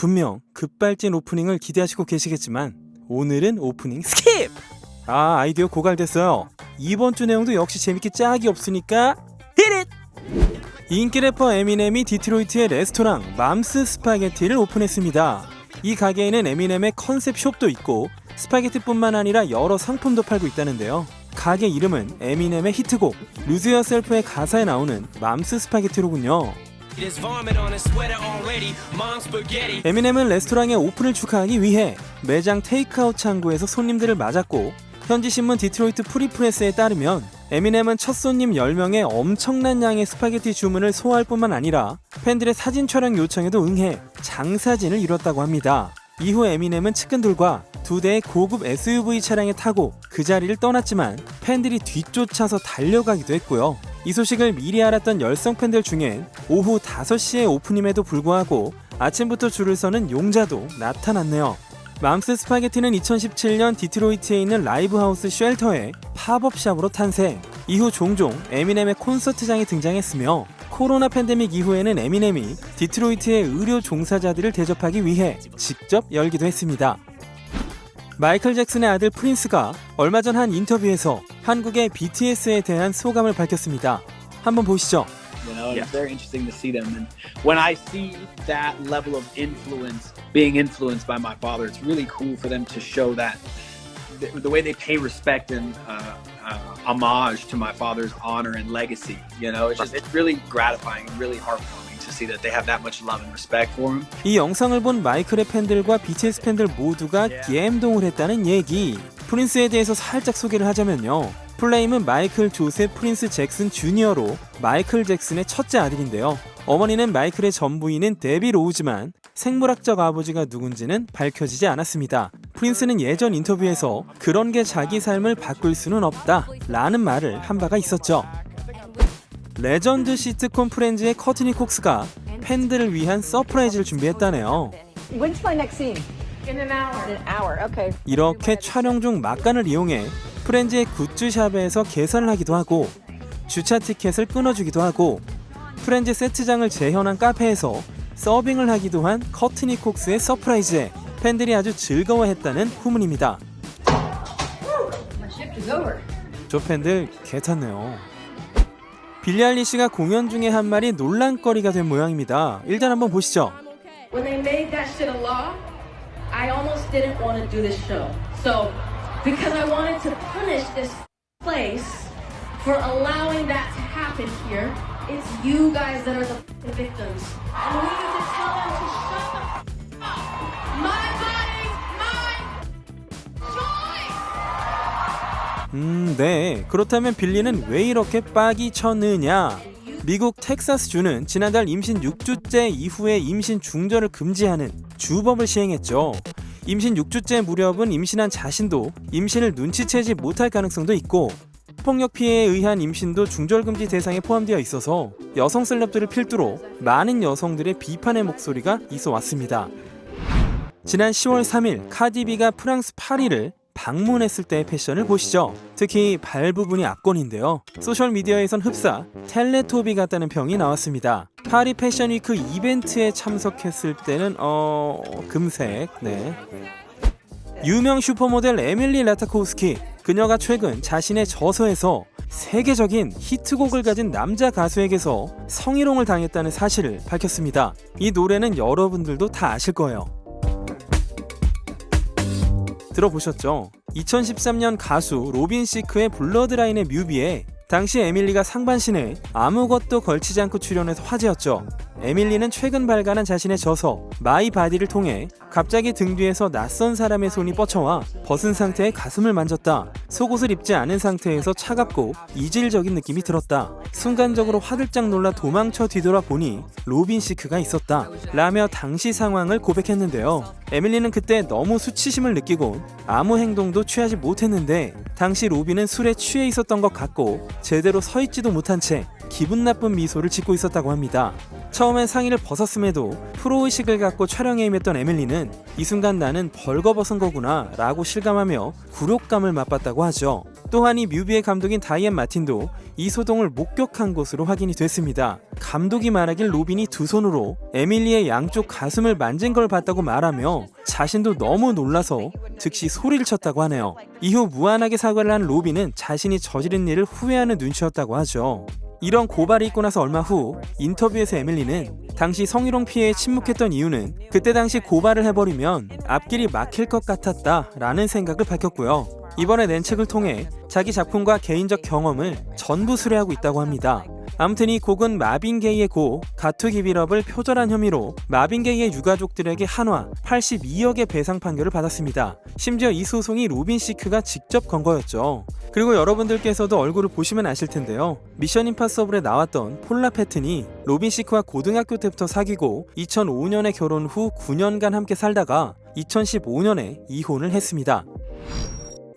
분명 급발진 오프닝을 기대하시고 계시겠지만 오늘은 오프닝 스킵! 아 아이디어 고갈됐어요. 이번 주 내용도 역시 재밌게 짝이 없으니까 히릿! 인기 래퍼 에미넴이 디트로이트의 레스토랑 맘스 스파게티를 오픈했습니다. 이 가게에는 에미넴의 컨셉 숍도 있고 스파게티뿐만 아니라 여러 상품도 팔고 있다는데요. 가게 이름은 에미넴의 히트곡 루즈 어셀프의 가사에 나오는 맘스 스파게티로군요. 에미넴은 레스토랑의 오픈을 축하하기 위해 매장 테이크아웃 창구에서 손님들을 맞았고 현지 신문 디트로이트 프리프레스에 따르면 에미넴은 첫 손님 10명의 엄청난 양의 스파게티 주문을 소화할 뿐만 아니라 팬들의 사진 촬영 요청에도 응해 장사진을 이뤘다고 합니다. 이후 에미넴은 측근들과 두 대의 고급 SUV 차량에 타고 그 자리를 떠났지만 팬들이 뒤쫓아서 달려가기도 했고요. 이 소식을 미리 알았던 열성 팬들 중엔 오후 5시에 오픈임에도 불구하고 아침부터 줄을 서는 용자도 나타났네요. 맘스 스파게티는 2017년 디트로이트에 있는 라이브하우스 쉘터의 팝업샵으로 탄생. 이후 종종 에미넴의 콘서트장에 등장했으며 코로나 팬데믹 이후에는 에미넴이 디트로이트의 의료 종사자들을 대접하기 위해 직접 열기도 했습니다. 마이클 잭슨의 아들 프린스가 얼마 전 한 인터뷰에서 한국의 BTS에 대한 소감을 밝혔습니다. 한번 보시죠. You know, and it's very interesting to see them. And when I see that level of influence being influenced by my father, it's really cool for them to show that the, the way they pay respect and uh, uh, homage to my father's honor and legacy. You know, it's just it's really gratifying and really heartwarming to See that they have that much love and respect for him. 이 영상을 본 마이클의 팬들과 BTS 팬들 모두가 갬동을 했다는 얘기. 프린스에 대해서 살짝 소개를 하자면요. 플레임은 마이클 조셉 프린스 잭슨 주니어로 마이클 잭슨의 첫째 아들인데요. 어머니는 마이클의 전부인인 데비 로우지만 생물학적 아버지가 누군지는 밝혀지지 않았습니다. 프린스는 예전 인터뷰에서 그런 게 자기 삶을 바꿀 수는 없다 라는 말을 한 바가 있었죠. 레전드 시트콤 프렌즈의 커트니 콕스가 팬들을 위한 서프라이즈를 준비했다네요. When's my next scene? In an hour. In an hour. Okay. 이렇게 촬영 중 막간을 이용해 프렌즈의 굿즈샵에서 계산을 하기도 하고 주차 티켓을 끊어주기도 하고 프렌즈 세트장을 재현한 카페에서 서빙을 하기도 한 커트니 콕스의 서프라이즈에 팬들이 아주 즐거워했다는 후문입니다. 저 팬들 개탔네요. 빌리 알리시가 공연 중에 한 말이 논란거리가 된 모양입니다. 일단 한번 보시죠. when they made that shit a law, I almost didn't want to do this show. So, because I wanted to punish this place for allowing that to happen here, it's you guys that are the victims. And we 음, 네. 그렇다면 빌리는 왜 이렇게 빡이 쳤느냐? 미국 텍사스주는 지난달 임신 6주째 이후에 임신 중절을 금지하는 주법을 시행했죠. 임신 6주째 무렵은 임신한 자신도 임신을 눈치채지 못할 가능성도 있고 폭력 피해에 의한 임신도 중절 금지 대상에 포함되어 있어서 여성 셀럽들을 필두로 많은 여성들의 비판의 목소리가 있어 왔습니다. 지난 10월 3일 카디비가 프랑스 파리를 방문했을 때의 패션을 보시죠. 특히 발 부분이 압권인데요. 소셜 미디어에선 흡사 텔레토비 같다는 평이 나왔습니다. 파리 패션 위크 이벤트에 참석했을 때는 어 금색 네. 유명 슈퍼모델 에밀리 라타코우스키 그녀가 최근 자신의 저서에서 세계적인 히트곡을 가진 남자 가수에게서 성희롱을 당했다는 사실을 밝혔습니다. 이 노래는 여러분들도 다 아실 거예요. 들어보셨죠? 2013년 가수 로빈 시크의 블러드라인의 뮤비에 당시 에밀리가 상반신에 아무것도 걸치지 않고 출연해서 화제였죠. 에밀리는 최근 발간한 자신의 저서 마이 바디를 통해 갑자기 등 뒤에서 낯선 사람의 손이 뻗쳐와 벗은 상태의 가슴을 만졌다. 속옷을 입지 않은 상태에서 차갑고 이질적인 느낌이 들었다. 순간적으로 화들짝 놀라 도망쳐 뒤돌아 보니 로빈 시크가 있었다. 라며 당시 상황을 고백했는데요. 에밀리는 그때 너무 수치심을 느끼고 아무 행동도 취하지 못했는데 당시 로빈은 술에 취해 있었던 것 같고 제대로 서 있지도 못한 채 기분 나쁜 미소를 짓고 있었다고 합니다. 처음 엔 상의를 벗었음에도 프로의식을 갖고 촬영에 임했던 에밀리는 이 순간 나는 벌거벗은 거구나 라고 실감하며 굴욕감을 맛봤다고 하죠. 또한 이 뮤비의 감독인 다이앤 마틴도 이 소동을 목격한 것으로 확인이 됐습니다. 감독이 말하길 로빈이 두 손으로 에밀리의 양쪽 가슴을 만진 걸 봤다고 말하며 자신도 너무 놀라서 즉시 소리를 쳤다고 하네요. 이후 무한하게 사과를 한 로빈은 자신이 저지른 일을 후회하는 눈치였다고 하죠. 이런 고발이 있고 나서 얼마 후 인터뷰에서 에밀리는 당시 성희롱 피해에 침묵했던 이유는 그때 당시 고발을 해버리면 앞길이 막힐 것 같았다 라는 생각을 밝혔고요. 이번에 낸 책을 통해 자기 작품과 개인적 경험을 전부 수뢰하고 있다고 합니다. 아무튼 이 곡은 마빈 게이의 곡 가투 기비럽을 표절한 혐의로 마빈 게이의 유가족들에게 한화 82억의 배상 판결을 받았습니다. 심지어 이 소송이 로빈 시크가 직접 건 거였죠. 그리고 여러분들께서도 얼굴을 보시면 아실 텐데요. 미션 임파서블에 나왔던 폴라 패튼이 로빈 시크와 고등학교 때부터 사귀고 2005년에 결혼 후 9년간 함께 살다가 2015년에 이혼을 했습니다.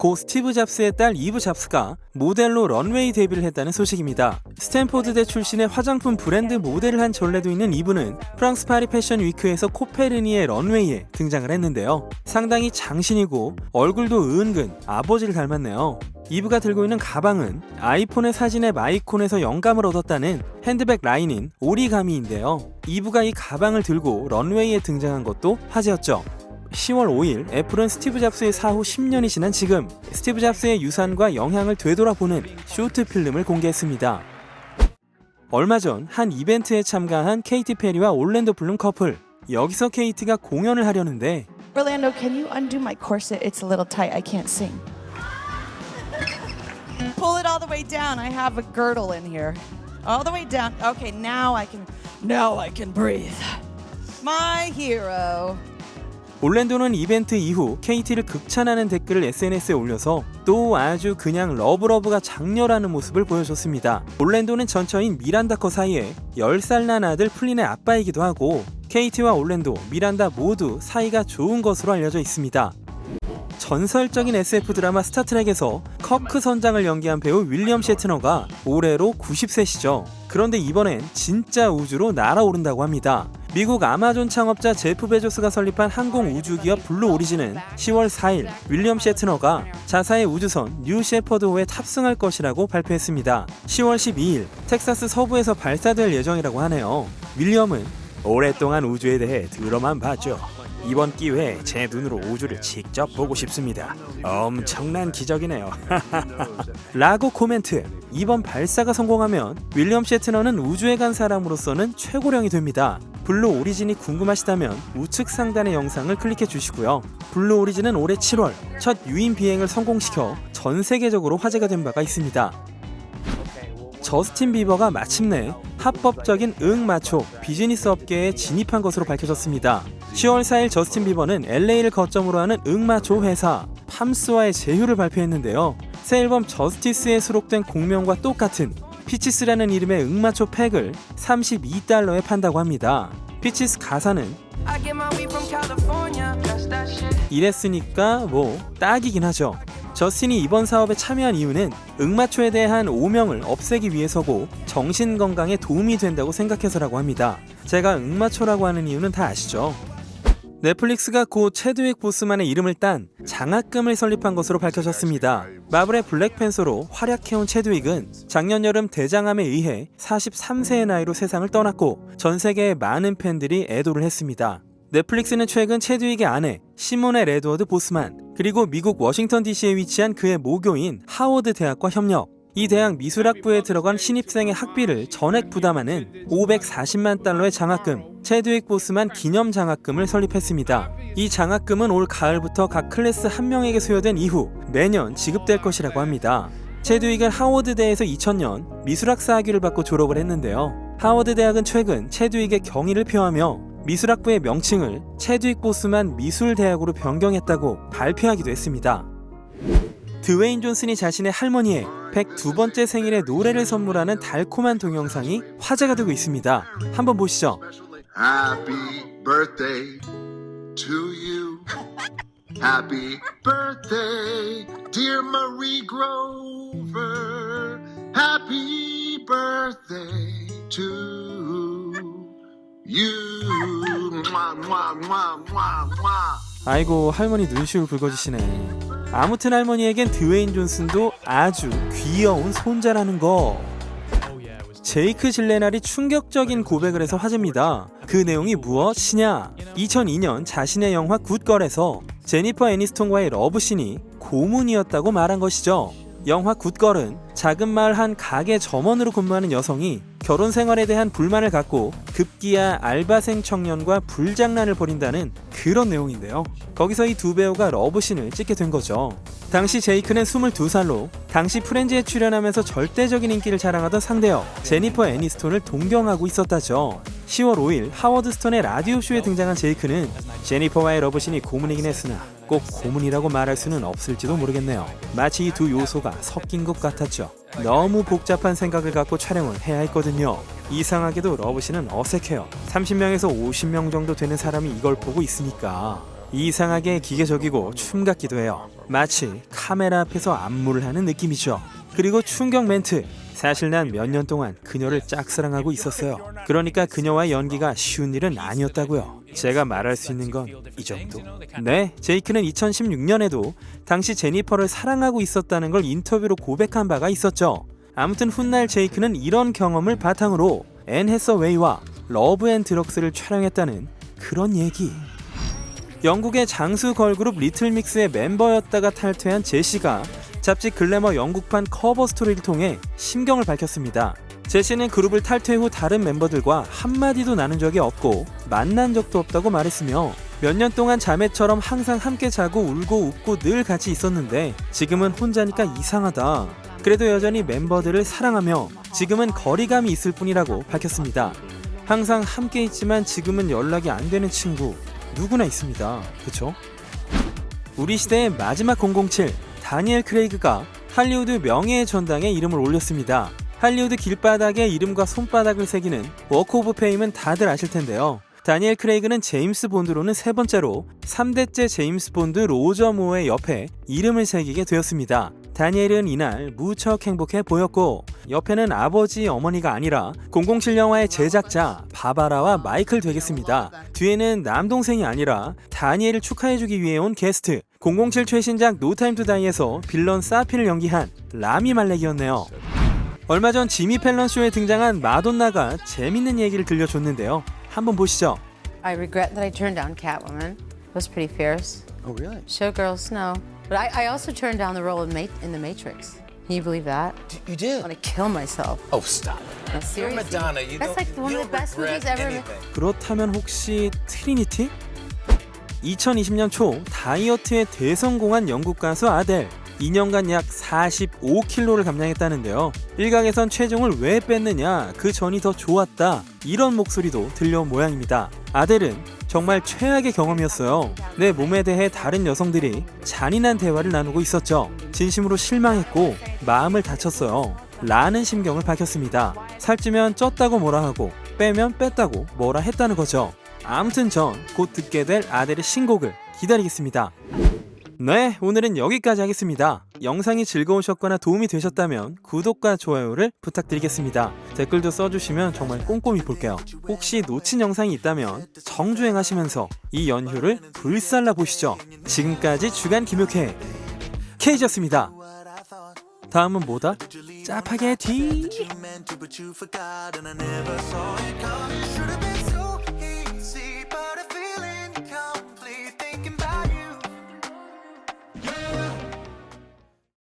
고 스티브 잡스의 딸 이브 잡스가 모델로 런웨이 데뷔를 했다는 소식입니다. 스탠포드대 출신의 화장품 브랜드 모델을 한 전례도 있는 이브는 프랑스 파리 패션 위크에서 코페르니의 런웨이에 등장을 했는데요. 상당히 장신이고 얼굴도 은근 아버지를 닮았네요. 이브가 들고 있는 가방은 아이폰의 사진의 마이콘에서 영감을 얻었다는 핸드백 라인인 오리가미인데요. 이브가 이 가방을 들고 런웨이에 등장한 것도 화제였죠. 10월 5일 애플은 스티브 잡스의 사후 10년이 지난 지금 스티브 잡스의 유산과 영향을 되돌아보는 쇼트 필름을 공개했습니다. 얼마 전 한 이벤트에 참가한 케이티 페리와 올랜도 블룸 커플 여기서 케이티가 공연을 하려는데 Orlando, can you undo my corset? It's a little tight. I can't sing. Pull it all the way down. I have a girdle in here. All the way down. Okay, now I can now I can breathe. My hero. 올랜도는 이벤트 이후 KT를 극찬하는 댓글을 SNS에 올려서 또 아주 그냥 러브러브가 장렬하는 모습을 보여줬습니다. 올랜도는 전처인 미란다커 사이에 10살 난 아들 플린의 아빠이기도 하고 KT와 올랜도, 미란다 모두 사이가 좋은 것으로 알려져 있습니다. 전설적인 SF 드라마 스타트rek에서 커크 선장을 연기한 배우 윌리엄 셰트너가 올해로 90세시죠. 그런데 이번엔 진짜 우주로 날아오른다고 합니다. 미국 아마존 창업자 제프 베조스가 설립한 항공 우주 기업 블루 오리진은 10월 4일 윌리엄 셰트너가 자사의 우주선 뉴 셰퍼드호에 탑승할 것이라고 발표했습니다. 10월 12일 텍사스 서부에서 발사될 예정이라고 하네요. 윌리엄은 오랫동안 우주에 대해 들어만 봤죠. 이번 기회에 제 눈으로 우주를 직접 보고 싶습니다. 엄청난 기적이네요. 라고 코멘트. 이번 발사가 성공하면 윌리엄 셰트너는 우주에 간 사람으로서는 최고령이 됩니다. 블루 오리진이 궁금하시다면 우측 상단의 영상을 클릭해 주시고요. 블루 오리진은 올해 7월 첫 유인 비행을 성공시켜 전 세계적으로 화제가 된 바가 있습니다. 저스틴 비버가 마침내 합법적인 응 마초 비즈니스 업계에 진입한 것으로 밝혀졌습니다. 10월 4일 저스틴 비버는 LA를 거점으로 하는 응 마초 회사 팜스와의 제휴를 발표했는데요. 새 앨범 저스티스에 수록된 공명과 똑같은 피치스라는 이름의 응마초 팩을 32달러에 판다고 합니다. 피치스 가사는. 이랬으니까 뭐 딱이긴 하죠. 저스틴이 이번 사업에 참여한 이유는 응마초에 대한 오명을 없애기 위해서고 정신 건강에 도움이 된다고 생각해서라고 합니다. 제가 응마초라고 하는 이유는 다 아시죠? 넷플릭스가 고 체드윅 보스만의 이름을 딴 장학금을 설립한 것으로 밝혀졌습니다. 마블의 블랙팬서로 활약해온 체드윅은 작년 여름 대장암에 의해 43세의 나이로 세상을 떠났고 전 세계의 많은 팬들이 애도를 했습니다. 넷플릭스는 최근 체드윅의 아내 시모네 레드워드 보스만 그리고 미국 워싱턴 DC에 위치한 그의 모교인 하워드 대학과 협력 이 대학 미술학부에 들어간 신입생의 학비를 전액 부담하는 540만 달러의 장학금 체드윅 보스만 기념 장학금을 설립했습니다. 이 장학금은 올 가을부터 각 클래스 한 명에게 수여된 이후 매년 지급될 것이라고 합니다. 체드윅은 하워드대에서 2000년 미술학사 학위를 받고 졸업을 했는데요. 하워드 대학은 최근 체드윅의 경의를 표하며 미술학부의 명칭을 체드윅 보스만 미술대학으로 변경했다고 발표하기도 했습니다. 드웨인 존슨이 자신의 할머니의 102번째 생일에 노래를 선물하는 달콤한 동영상이 화제가 되고 있습니다. 한번 보시죠. Happy birthday to you. Happy birthday, dear Marie Grover. Happy birthday to you. 아이고 할머니 눈시울 붉어지시네. 아무튼 할머니에겐 드웨인 존슨도 아주 귀여운 손자라는 거. 제이크 질레날이 충격적인 고백을 해서 화제입니다. 그 내용이 무엇이냐? 2002년 자신의 영화 굿걸에서 제니퍼 애니스톤과의 러브씬이 고문이었다고 말한 것이죠. 영화 굿걸은 작은 마을 한 가게 점원으로 근무하는 여성이 결혼 생활에 대한 불만을 갖고 급기야 알바생 청년과 불장난을 벌인다는 그런 내용인데요. 거기서 이 두 배우가 러브씬을 찍게 된 거죠. 당시 제이크는 22살로 당시 프렌즈에 출연하면서 절대적인 인기를 자랑하던 상대역 제니퍼 애니스톤을 동경하고 있었다죠. 10월 5일 하워드 스톤의 라디오 쇼에 등장한 제이크는 제니퍼와의 러브씬이 고문이긴 했으나 꼭 고문이라고 말할 수는 없을지도 모르겠네요. 마치 이 두 요소가 섞인 것 같았죠. 너무 복잡한 생각을 갖고 촬영을 해야 했거든요. 이상하게도 러브씬은 어색해요. 30명에서 50명 정도 되는 사람이 이걸 보고 있으니까 이상하게 기계적이고 춤 같기도 해요. 마치 카메라 앞에서 안무를 하는 느낌이죠. 그리고 충격 멘트. 사실 난 몇 년 동안 그녀를 짝사랑하고 있었어요. 그러니까 그녀와의 연기가 쉬운 일은 아니었다고요. 제가 말할 수 있는 건 이 정도. 네, 제이크는 2016년에도 당시 제니퍼를 사랑하고 있었다는 걸 인터뷰로 고백한 바가 있었죠. 아무튼 훗날 제이크는 이런 경험을 바탕으로 앤 해서웨이와 러브 앤 드럭스를 촬영했다는 그런 얘기. 영국의 장수 걸그룹 리틀믹스의 멤버였다가 탈퇴한 제시가 잡지 글래머 영국판 커버 스토리를 통해 심경을 밝혔습니다. 제시는 그룹을 탈퇴 후 다른 멤버들과 한마디도 나눈 적이 없고 만난 적도 없다고 말했으며 몇 년 동안 자매처럼 항상 함께 자고 울고 웃고 늘 같이 있었는데 지금은 혼자니까 이상하다. 그래도 여전히 멤버들을 사랑하며 지금은 거리감이 있을 뿐이라고 밝혔습니다. 항상 함께 있지만 지금은 연락이 안 되는 친구 누구나 있습니다. 그쵸? 우리 시대의 마지막 007 다니엘 크레이그가 할리우드 명예의 전당에 이름을 올렸습니다. 할리우드 길바닥에 이름과 손바닥을 새기는 워크 오브 페임은 다들 아실 텐데요. 다니엘 크레이그는 제임스 본드로는 세 번째로 3대째 제임스 본드 로저 모어의 옆에 이름을 새기게 되었습니다. 다니엘은 이날 무척 행복해 보였고 옆에는 아버지 어머니가 아니라 007 영화의 제작자 바바라와 마이클 되겠습니다. 뒤에는 남동생이 아니라 다니엘을 축하해주기 위해 온 게스트 007 최신작 노타임 투 다이에서 빌런 사피를 연기한 라미 말렉이었네요. 얼마 전 지미 펠런 쇼에 등장한 마돈나가 재밌는 얘기를 들려줬는데요. 한번 보시죠. I regret that I turned down Catwoman. It was pretty fierce. Oh, really? Showgirls, no. But I, I also turned down the role of Ma- in The Matrix. Can you believe that? You I did? want to kill myself. Oh, stop. No, You're seriously. Madonna. You That's don't, like one you of the don't best regret movies ever made. anything. 그렇다면 혹시 트리니티? 2020년 초 다이어트에 대성공한 영국 가수 아델 2년간 약 45kg를 감량했다는데요. 일각에선 체중을 왜 뺐느냐, 그 전이 더 좋았다 이런 목소리도 들려온 모양입니다. 아델은 정말 최악의 경험이었어요. 내 몸에 대해 다른 여성들이 잔인한 대화를 나누고 있었죠. 진심으로 실망했고 마음을 다쳤어요. 라는 심경을 밝혔습니다. 살찌면 쪘다고 뭐라 하고 빼면 뺐다고 뭐라 했다는 거죠. 아무튼 전 곧 듣게 될 아델의 신곡을 기다리겠습니다. 네, 오늘은 여기까지 하겠습니다. 영상이 즐거우셨거나 도움이 되셨다면 구독과 좋아요를 부탁드리겠습니다. 댓글도 써주시면 정말 꼼꼼히 볼게요. 혹시 놓친 영상이 있다면 정주행하시면서 이 연휴를 불살라 보시죠. 지금까지 주간 김효케 K였습니다. 다음은 뭐다? 짜파게티!